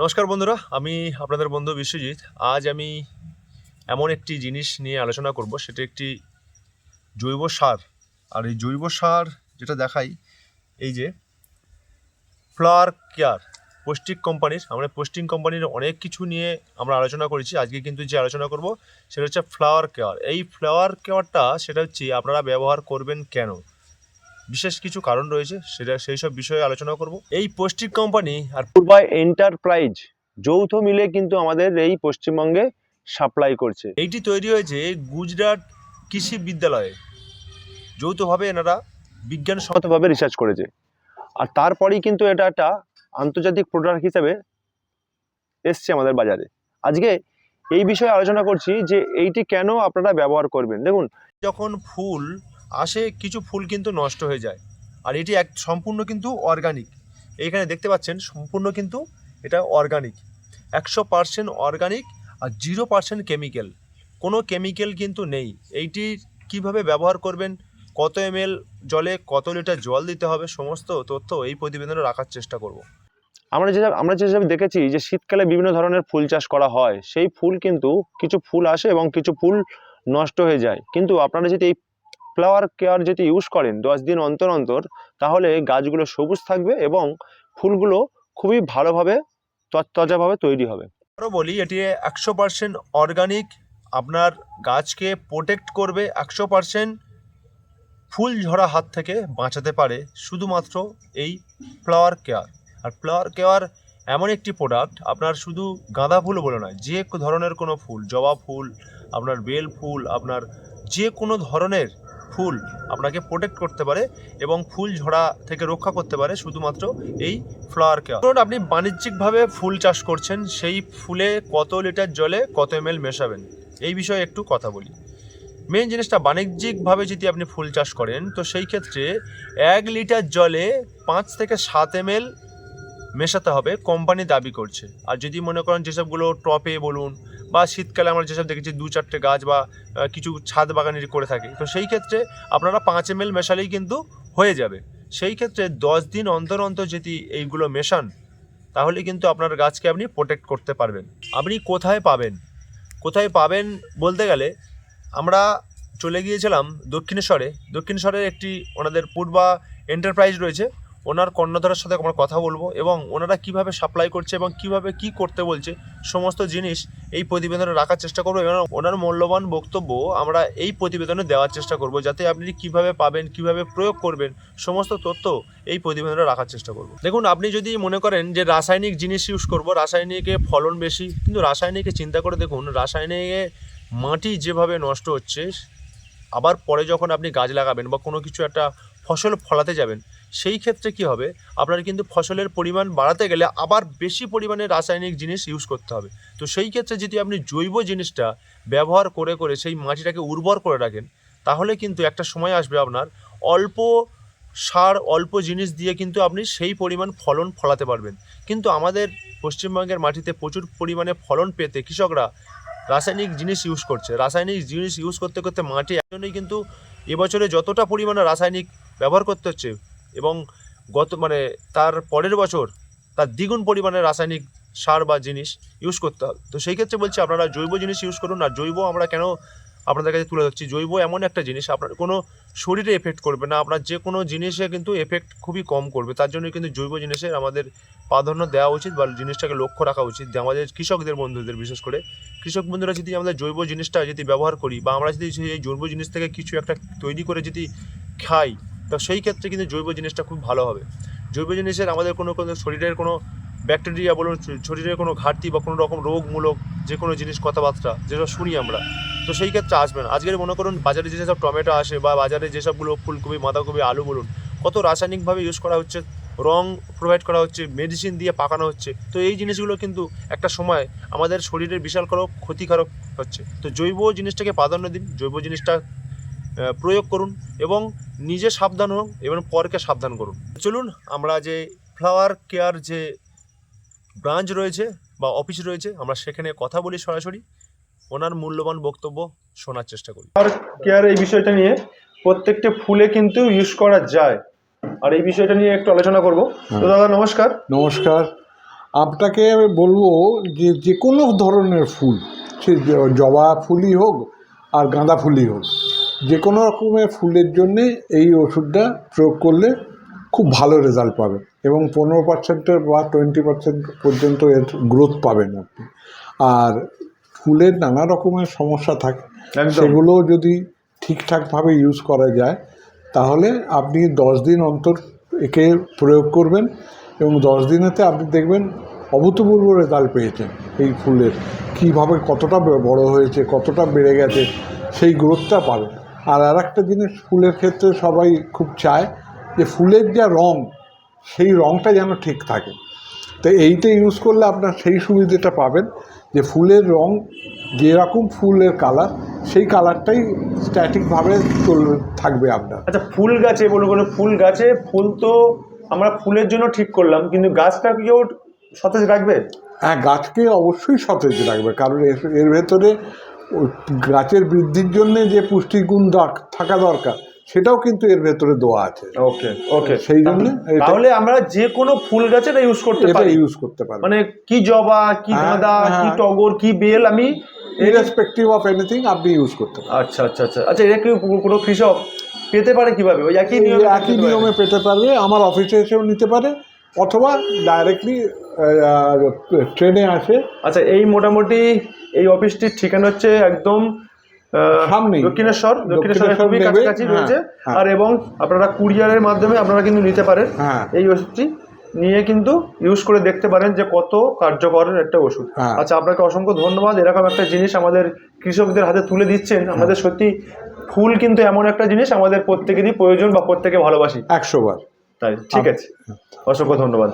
নমস্কার বন্ধুরা, আমি আপনাদের বন্ধু বিশ্বজিৎ। আজ আমি এমন একটি জিনিস নিয়ে আলোচনা করব, সেটা একটি জৈব সার। আর এই জৈব সার যেটা দেখাই, এই যে ফ্লাওয়ার কেয়ার পোস্টিক কোম্পানির, আমরা পোস্টিং কোম্পানির অনেক কিছু নিয়ে আমরা আলোচনা করেছি। আজকে কিন্তু যে আলোচনা করব, সেটা হচ্ছে ফ্লাওয়ার কেয়ার। এই ফ্লাওয়ার কেয়ারটা, সেটা হচ্ছে আপনারা ব্যবহার করবেন কেন? বিশেষ কিছু কারণ রয়েছে সেটা সেই সব বিষয়ে আলোচনা করব। এই পোস্টিক কোম্পানি আর পূর্বা এন্টারপ্রাইজ যৌথ মিলে কিন্তু আমাদের এই পশ্চিমবঙ্গে সাপ্লাই করছে। এইটি তৈরি হয়েছে গুজরাট কৃষি বিদ্যালয়ে। যৌথভাবে এনারা বিজ্ঞান সম- শতভাবে রিসার্চ করেছে। আর তারপরেই কিন্তু এটা একটা আন্তর্জাতিক প্রোডাক্ট হিসেবে এসছে আমাদের বাজারে। আজকে এই বিষয়ে আলোচনা করছি যে এইটি কেন আপনারা ব্যবহার করবেন। দেখুন যখন ফুল আসে কিছু ফুল কিন্তু নষ্ট হয়ে যায়। আর এটি এক সম্পূর্ণ কিন্তু অর্গানিক এইখানে দেখতে পাচ্ছেন, সম্পূর্ণ কিন্তু এটা অর্গানিক একশো পার্সেন্ট অর্গানিক আর জিরো পার্সেন্ট কেমিক্যাল কোনো কেমিক্যাল কিন্তু নেই। এইটি কীভাবে ব্যবহার করবেন, কত এম জলে কত লিটার জল দিতে হবে, সমস্ত তথ্য এই প্রতিবেদনে রাখার চেষ্টা করব। আমরা যেসব আমরা যেসব দেখেছি যে শীতকালে বিভিন্ন ধরনের ফুল চাষ করা হয়, সেই ফুল কিন্তু কিছু ফুল আসে এবং কিছু ফুল নষ্ট হয়ে যায়। কিন্তু আপনারা যদি এই ফ্লাওয়ার কেয়ার যদি ইউজ করেন দশ দিন অন্তর অন্তর, তাহলে গাছগুলো সবুজ থাকবে এবং ফুলগুলো খুবই ভালোভাবে তরতাজাভাবে তৈরি হবে। আরও বলি, এটি একশো পার্সেন্ট অর্গানিক আপনার গাছকে প্রোটেক্ট করবে একশো পার্সেন্ট ফুল ঝরা হাত থেকে বাঁচাতে পারে শুধুমাত্র এই ফ্লাওয়ার কেয়ার আর ফ্লাওয়ার কেয়ার এমন একটি প্রোডাক্ট আপনার শুধু গাঁদা ফুল বলে নয়, যে ধরনের কোনো ফুল, জবা ফুল, আপনার বেল ফুল, আপনার যে কোনো ধরনের ফুল আপনাকে প্রোটেক্ট করতে পারে এবং ফুল ঝরা থেকে রক্ষা করতে পারে শুধুমাত্র এই ফ্লাওয়ার কেয়ার ধরুন আপনি বাণিজ্যিকভাবে ফুল চাষ করছেন, সেই ফুলে কত লিটার জলে কত এম মেশাবেন? এই বিষয়ে একটু কথা বলি। মেন জিনিসটা বাণিজ্যিকভাবে যদি আপনি ফুল চাষ করেন, তো সেই ক্ষেত্রে এক লিটার জলে পাঁচ থেকে সাত এম মেশাতে হবে কোম্পানি দাবি করছে। আর যদি মনে করেন যেসবগুলো টপে বলুন বা শীতকালে আমরা যেসব দেখেছি দু চারটে গাছ বা কিছু ছাদ বাগানের করে থাকে। তো সেই ক্ষেত্রে আপনারা পাঁচ এম এল মেশালেই কিন্তু হয়ে যাবে। সেই ক্ষেত্রে দশ দিন অন্তর অন্তর যদি এইগুলো মেশান, তাহলে কিন্তু আপনার গাছকে আপনি প্রোটেক্ট করতে পারবেন। আপনি কোথায় পাবেন? কোথায় পাবেন বলতে গেলে, আমরা চলে গিয়েছিলাম দক্ষিণেশ্বরে। দক্ষিণেশ্বরের একটি ওনাদের পূর্বা এন্টারপ্রাইজ রয়েছে। ওনার কর্ণধারের সাথে আমরা কথা বলব এবং ওনারা কীভাবে সাপ্লাই করছে এবং কীভাবে কি করতে বলছে, সমস্ত জিনিস এই প্রতিবেদনে রাখার চেষ্টা করব এবং ওনার মূল্যবান বক্তব্য আমরা এই প্রতিবেদনে দেওয়ার চেষ্টা করব যাতে আপনি কীভাবে পাবেন, কীভাবে প্রয়োগ করবেন, সমস্ত তথ্য এই প্রতিবেদনে রাখার চেষ্টা করব। দেখুন, আপনি যদি মনে করেন যে রাসায়নিক জিনিস ইউজ করব, রাসায়নিকে ফলন বেশি, কিন্তু রাসায়নিকে চিন্তা করে দেখুন, রাসায়নিকে মাটি যেভাবে নষ্ট হচ্ছে, আবার পরে যখন আপনি গাছ লাগাবেন বা কোনো কিছু একটা ফসল ফলাতে যাবেন সেই ক্ষেত্রে কি হবে? আপনার কিন্তু ফসলের পরিমাণ বাড়াতে গেলে আবার বেশি পরিমাণে রাসায়নিক জিনিস ইউজ করতে হবে। তো সেই ক্ষেত্রে যদি আপনি জৈব জিনিসটা ব্যবহার করে করে সেই মাটিটাকে উর্বর করে রাখেন, তাহলে কিন্তু একটা সময় আসবে আপনার অল্প সার, অল্প জিনিস দিয়ে কিন্তু আপনি সেই পরিমাণ ফলন ফলাতে পারবেন। কিন্তু আমাদের পশ্চিমবঙ্গের মাটিতে প্রচুর পরিমাণে ফলন পেতে কৃষকরা রাসায়নিক জিনিস ইউজ করছে। রাসায়নিক জিনিস ইউজ করতে করতে মাটি একজনই কিন্তু এবছরে যতটা পরিমাণে রাসায়নিক ব্যবহার করতে হচ্ছে এবং গত মানে তার পরের বছর তার দ্বিগুণ পরিমাণে রাসায়নিক সার বা জিনিস ইউজ করতে হবে। তো সেই ক্ষেত্রে বলছি আপনারা জৈব জিনিস ইউজ করুন, আর জৈব আমরা কেন আপনাদের কাছে তুলে ধরছি? জৈব এমন একটা জিনিস, আপনার কোনো শরীরে এফেক্ট করবে না, আপনার যে কোনো জিনিসে কিন্তু এফেক্ট খুবই কম করবে। তার জন্য কিন্তু জৈব জিনিসের আমাদের প্রাধান্য দেওয়া উচিত বা জিনিসটাকে লক্ষ্য রাখা উচিত। যে আমাদের কৃষকদের বন্ধুদের বিশেষ করে, কৃষক বন্ধুরা যদি আমাদের জৈব জিনিসটা যদি ব্যবহার করি বা আমরা যদি সেই জৈব জিনিস থেকে কিছু একটা তৈরি করে যদি খাই তো সেই ক্ষেত্রে কিন্তু জৈব জিনিসটা খুব ভালো হবে। জৈব জিনিসের আমাদের কোনো কোনো শরীরের কোনো ব্যাকটেরিয়া বলুন শরীরের কোনো ঘাটতি বা কোনো রকম রোগমূলক যে কোনো জিনিস কথাবার্তা যেসব শুনি আমরা, তো সেই ক্ষেত্রে আসবে না। আজকের মনে করুন বাজারে যেসব টমেটো আসে বা বাজারে যেসবগুলো ফুলকপি, বাঁধাকপি, আলু বলুন, কত রাসায়নিকভাবে ইউজ করা হচ্ছে, রং প্রোভাইড করা হচ্ছে মেডিসিন দিয়ে পাকানো হচ্ছে, তো এই জিনিসগুলো কিন্তু একটা সময় আমাদের শরীরের বিশাল কারও ক্ষতিকারক হচ্ছে। তো জৈব জিনিসটাকে প্রাধান্য দিন, জৈব জিনিসটা প্রয়োগ করুন এবং নিজে সাবধান হন এবং পরকে সাবধান করুন। চলুন আমরা যে ফ্লাওয়ার কেয়ার যে ব্রাঞ্চ রয়েছে বা অফিস রয়েছে আমরা সেখানে কথা বলি সরাসরি। ওনার মূল্যবান বক্তব্য শোনার চেষ্টা করি। কেয়ার এই বিষয়টা নিয়ে প্রত্যেকটা ফুলে কিন্তু ইউজ করা যায়। আর এই বিষয়টা নিয়ে একটু আলোচনা করব। তো দাদা নমস্কার। নমস্কার। আপনাকে আমি বলব যে যে কোনো ধরনের ফুল সে জবা ফুলই হোক আর গাঁদা ফুলই হোক যে কোনো রকমের ফুলের জন্যে এই ওষুধটা প্রয়োগ করলে খুব ভালো রেজাল্ট পাবেন এবং পনেরো পার্সেন্টের বা টোয়েন্টি পার্সেন্ট পর্যন্ত এর গ্রোথ পাবেন আপনি। আর ফুলের নানা রকমের সমস্যা থাকে। সেগুলো যদি ঠিকঠাকভাবে ইউজ করা যায় তাহলে আপনি দশ দিন অন্তর একে প্রয়োগ করবেন এবং দশ দিনেতে আপনি দেখবেন অভূতপূর্ব রেজাল্ট পেয়েছেন এই ফুলের। কীভাবে কতটা বড় হয়েছে কতটা বেড়ে গেছে সেই গ্রোথটা পাবেন। আর আর একটা জিনিস ফুলের ক্ষেত্রে সবাই খুব চায় যে ফুলের যা রং সেই রংটা যেন ঠিক থাকে। তো এইটা ইউজ করলে আপনার সেই সুবিধাটা পাবেন যে ফুলের রং যেরকম ফুলের কালার সেই কালারটাই স্ট্যাটিকভাবে থাকবে আপনার। আচ্ছা ফুল গাছে বলুন কোনো ফুল গাছে ফুল তো আমরা ফুলের জন্য ঠিক করলাম কিন্তু গাছটা কি সতেজ রাখবে? হ্যাঁ গাছকে অবশ্যই সতেজ রাখবে কারণ এর- এর ভেতরে গাছের বৃদ্ধির জন্য যে পুষ্টিগুণ থাকা দরকার সেটাও কিন্তু এর ভেতরে দেওয়া আছে। ওকে ওকে। সেই জন্য তাহলে আমরা যে কোনো ফুল গাছে এটা ইউজ করতে পারি। ইউজ করতে পারি মানে কি জবা কি হ্যাঁ, গাঁদা কি হ্যাঁ। টগর কি বেল আমি ইরেসপেক্টিভ অফ এনিথিং আপনি ইউজ করতে পারেন আচ্ছা আচ্ছা আচ্ছা। আচ্ছা এটা কি কোনো কৃষক পেতে পারে কীভাবে? ওই একই নিয়মে একই নিয়মে পেতে পারবে আমার অফিসে এসেও নিতে পারে অথবা ডাইরেক্টলি ট্রেনে আসে। আচ্ছা এই মোটামুটি এই অফিসটির ঠিকানা হচ্ছে একদম আহ, দক্ষিণেশ্বর দক্ষিণেশ্বরের খুবই কাছাকাছি হ্যাঁ, রয়েছে। হ্যাঁ। আর এবং আপনারা কুরিয়ারের মাধ্যমে আপনারা কিন্তু নিতে পারেন হ্যাঁ। এই ওষুধটি। নিয়ে কিন্তু ইউজ করে দেখতে পারেন যে কত কার্যকর একটা ওষুধ। আচ্ছা আপনাকে অসংখ্য ধন্যবাদ। এরকম একটা জিনিস আমাদের কৃষকদের হাতে তুলে দিচ্ছেন। আমাদের সত্যি ফুল কিন্তু এমন একটা জিনিস আমাদের প্রত্যেকেরই প্রয়োজন বা প্রত্যেকে ভালোবাসি। একশো বার। তাই ঠিক আছে। অসংখ্য ধন্যবাদ।